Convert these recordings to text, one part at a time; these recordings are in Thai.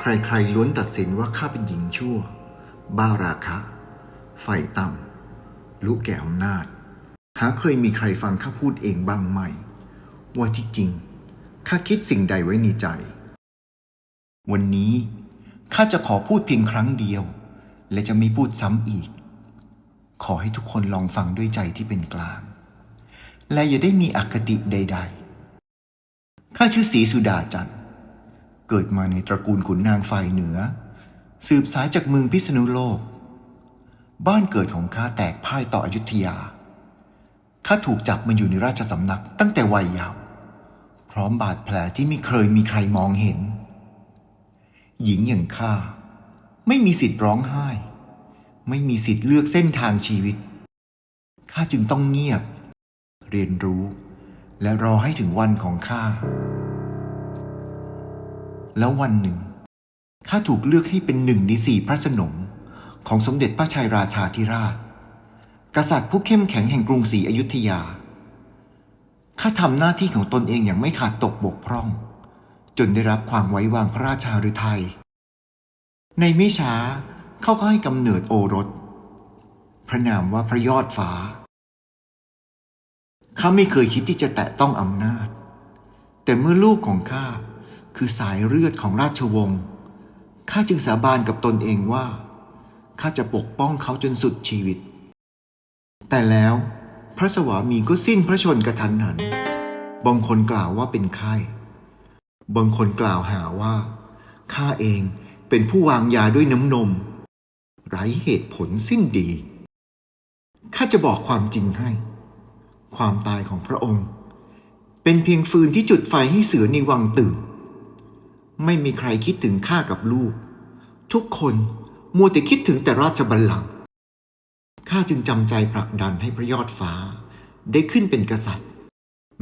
ใครๆล้วนตัดสินว่าข้าเป็นหญิงชั่ว บ้าราคะ ไฟต่ำรู้แก่อำนาจ หาเคยมีใครฟังข้าพูดเองบ้างไหม ว่าที่จริง ข้าคิดสิ่งใดไว้ในใจ วันนี้ข้าจะขอพูดเพียงครั้งเดียว และจะไม่พูดซ้ำอีก ขอให้ทุกคนลองฟังด้วยใจที่เป็นกลาง และอย่าได้มีอคติใด ๆ ข้าชื่อศรีสุดาจันทร์ เกิดมาในตระกูลขุนนางฝ่ายเหนือ สืบสายจากเมืองพิษณุโลก บ้านเกิดของข้าแตกพ่ายต่ออยุธยาข้าถูกจับมาอยู่ในราชสำนักตั้งแต่วัยเยาว์พร้อมบาดแผลที่ไม่เคยมีใครมองเห็น หญิงอย่างข้าไม่มีสิทธิ์ร้องไห้ ไม่มีสิทธิ์เลือกเส้นทางชีวิตข้าจึงต้องเงียบ เรียนรู้และรอให้ถึงวันของข้า แล้ววันหนึ่งข้าถูกเลือกให้เป็นหนึ่งในสี่พระสนมของสมเด็จพระชัยราชาธิราช กษัตริย์ผู้เข้มแข็งแห่งกรุงศรีอยุธยา ข้าทำหน้าที่ของตนเองอย่างไม่ขาดตกบกพร่อง จนได้รับความไว้วางพระราชาฤทัย ในไม่ช้าเขาก็ให้กำเนิดโอรส พระนามว่าพระยอดฟ้า ข้าไม่เคยคิดที่จะแตะต้องอำนาจ แต่เมื่อลูกของข้า คือสายเลือดของราชวงศ์ข้าจึงสาบานกับตนเองว่าข้าจะปกป้องเขาจนสุดชีวิต แต่แล้วพระสวามีก็สิ้นพระชนกระทันหัน บางคนกล่าวว่าเป็นไข้ บางคนกล่าวหาว่าข้าเองเป็นผู้วางยาด้วยน้ำนม ไร้เหตุผลสิ้นดี ข้าจะบอกความจริงให้ ความตายของพระองค์ เป็นเพียงฟืนที่จุดไฟให้เสือในวังตื่น ไม่มีใครคิดถึงข้ากับลูก ทุกคนมัวแต่คิดถึงแต่ราชบัลลังก์ข้าจึงจำใจผลักดันให้พระยอดฟ้า ได้ขึ้นเป็นกษัตริย์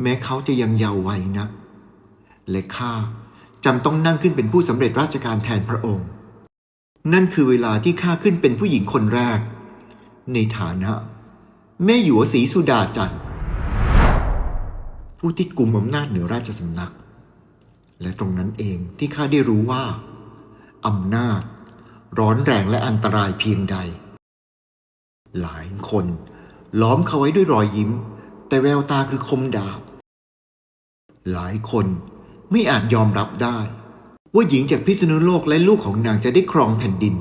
แม้เขาจะยังเยาว์วัยนัก และข้าจำต้องนั่งขึ้นเป็นผู้สำเร็จราชการแทนพระองค์ นั่นคือเวลาที่ข้าขึ้นเป็นผู้หญิงคนแรก ในฐานะ แม่หยวศรีสุดาจันทร์ผู้ที่กลุ่มอำนาจเหนือราชสำนัก และตรงนั้นเองที่ข้าได้รู้ว่าอำนาจ ร้อนแรงและอันตรายเพียงใด หลายคนล้อมเขาไว้ด้วยรอยยิ้ม แต่แววตาคือคมดาบ หลายคนไม่อาจยอมรับได้ ว่าหญิงจากพิษณุโลกและลูกของนางจะได้ครองแผ่นดิน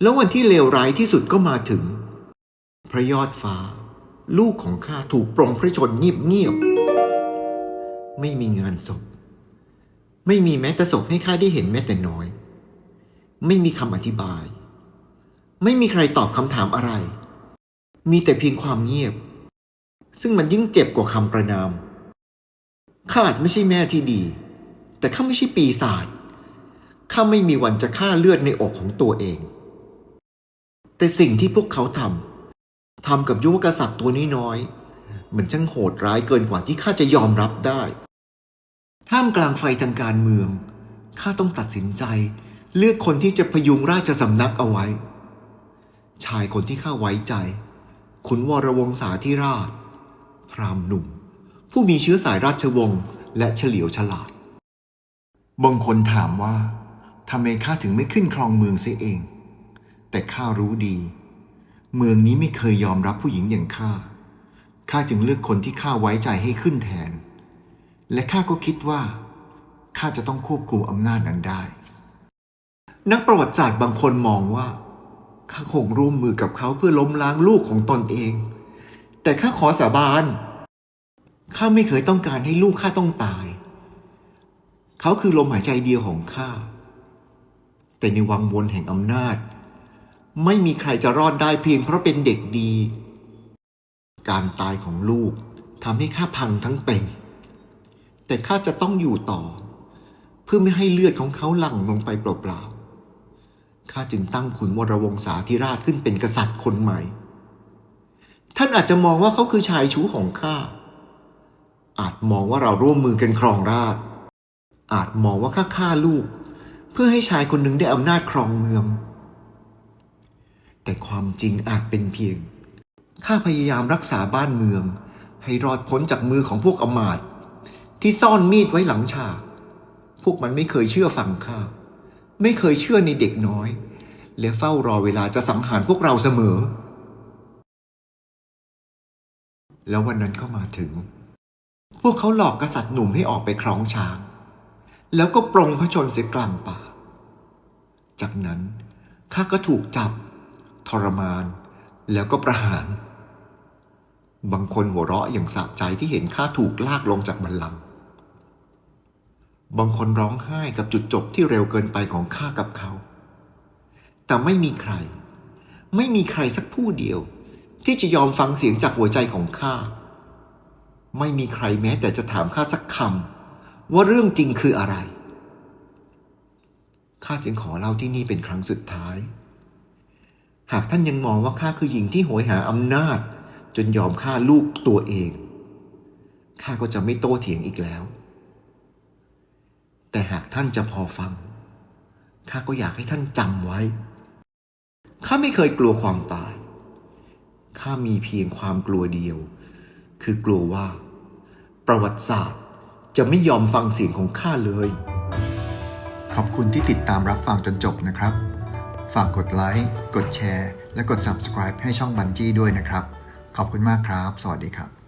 แล้ววันที่เลวร้ายที่สุดก็มาถึง พระยอดฟ้า ลูกของข้าถูกปรงพระชนเงียบๆ ไม่มีงานศพ ไม่มีแม้แต่ศพให้ข้าได้เห็นแม้แต่น้อย ไม่มีคำอธิบาย ไม่มีใครตอบคำถามอะไร มีแต่เพียงความเงียบ ซึ่งมันยิ่งเจ็บกว่าคำประนามข้าอาจไม่ใช่แม่ที่ดี แต่ข้าไม่ใช่ปีศาจข้าไม่มีวันจะฆ่าเลือดในอกของตัวเอง แต่สิ่งที่พวกเขาทำทำกับยุวกษัตริย์ตัวน้อยๆมันช่างโหดร้ายเกินกว่าที่ข้าจะยอมรับได้ ท่ามกลางไฟทางการเมือง ข้าต้องตัดสินใจ เลือกคนที่จะพยุงราชสำนักเอาไว้ ชายคนที่ข้าไว้ใจ ขุนวรวงศาธิราช พรามหนุ่ม ผู้มีเชื้อสายราชวงศ์และเฉลียวฉลาด บางคนถามว่าทำไมข้าถึงไม่ขึ้นครองเมืองเสียเอง แต่ข้ารู้ดี เมืองนี้ไม่เคยยอมรับผู้หญิงอย่างข้า ข้าจึงเลือกคนที่ข้าไว้ใจให้ขึ้นแทน และข้าก็คิดว่าข้าจะต้องควบคุมอำนาจนั้นได้ นักประวัติศาสตร์บางคนมองว่าข้าคงร่วมมือกับเขาเพื่อล้มล้างลูกของตนเอง แต่ข้าขอสาบานข้าไม่เคยต้องการให้ลูกข้าต้องตาย เขาคือลมหายใจเดียวของข้า แต่ในวังวนแห่งอำนาจ ไม่มีใครจะรอดได้เพียงเพราะเป็นเด็กดี การตายของลูกทำให้ข้าพังทั้งเป็น แต่ข้าจะต้องอยู่ต่อ เพื่อไม่ให้เลือดของเขาหลั่งลงไปเปล่าๆข้าจึงตั้งขุนวรวงศาธิราชขึ้นเป็นกษัตริย์คนใหม่ ท่านอาจจะมองว่าเขาคือชายชู้ของข้าอาจมองว่าเราร่วมมือกันครองราช อาจมองว่าข้าฆ่าลูก เพื่อให้ชายคนหนึ่งได้อำนาจครองเมือง แต่ความจริงอาจเป็นเพียงข้าพยายามรักษาบ้านเมือง ให้รอดพ้นจากมือของพวกอมาตย ที่ซ่อนมีดไว้หลังฉาก พวกมันไม่เคยเชื่อฟังข้า ไม่เคยเชื่อในเด็กน้อย และเฝ้ารอเวลาจะสังหารพวกเราเสมอ แล้ววันนั้นก็มาถึง พวกเขาหลอกกษัตริย์หนุ่มให้ออกไปคล้องช้าง แล้วก็ปรงพระชนเสียกลางป่า จากนั้นข้าก็ถูกจับ ทรมาน แล้วก็ประหารบางคนหัวเราะอย่างสะใจที่เห็นข้าถูกลากลงจากบัลลังก์ บางคนร้องไห้กับจุดจบที่เร็วเกินไปของข้ากับเขา แต่ไม่มีใคร ไม่มีใครสักผู้เดียว ที่จะยอมฟังเสียงจากหัวใจของข้า ไม่มีใครแม้แต่จะถามข้าสักคำว่าเรื่องจริงคืออะไร ข้าจึงขอเล่าที่นี่เป็นครั้งสุดท้าย หากท่านยังมองว่าข้าคือหญิงที่โหยหาอำนาจ จนยอมฆ่าลูกตัวเอง ข้าก็จะไม่โต้เถียงอีกแล้ว แต่หากท่านจะพอฟัง ข้าก็อยากให้ท่านจำไว้ ข้าไม่เคยกลัวความตาย ข้ามีเพียงความกลัวเดียว คือกลัวว่า ประวัติศาสตร์จะไม่ยอมฟังเสียงของข้าเลย ขอบคุณที่ติดตามรับฟังจนจบนะครับ ฝากกดไลค์ กดแชร์ และกด subscribe ให้ช่องบันจี้ด้วยนะครับ ขอบคุณมากครับ สวัสดีครับ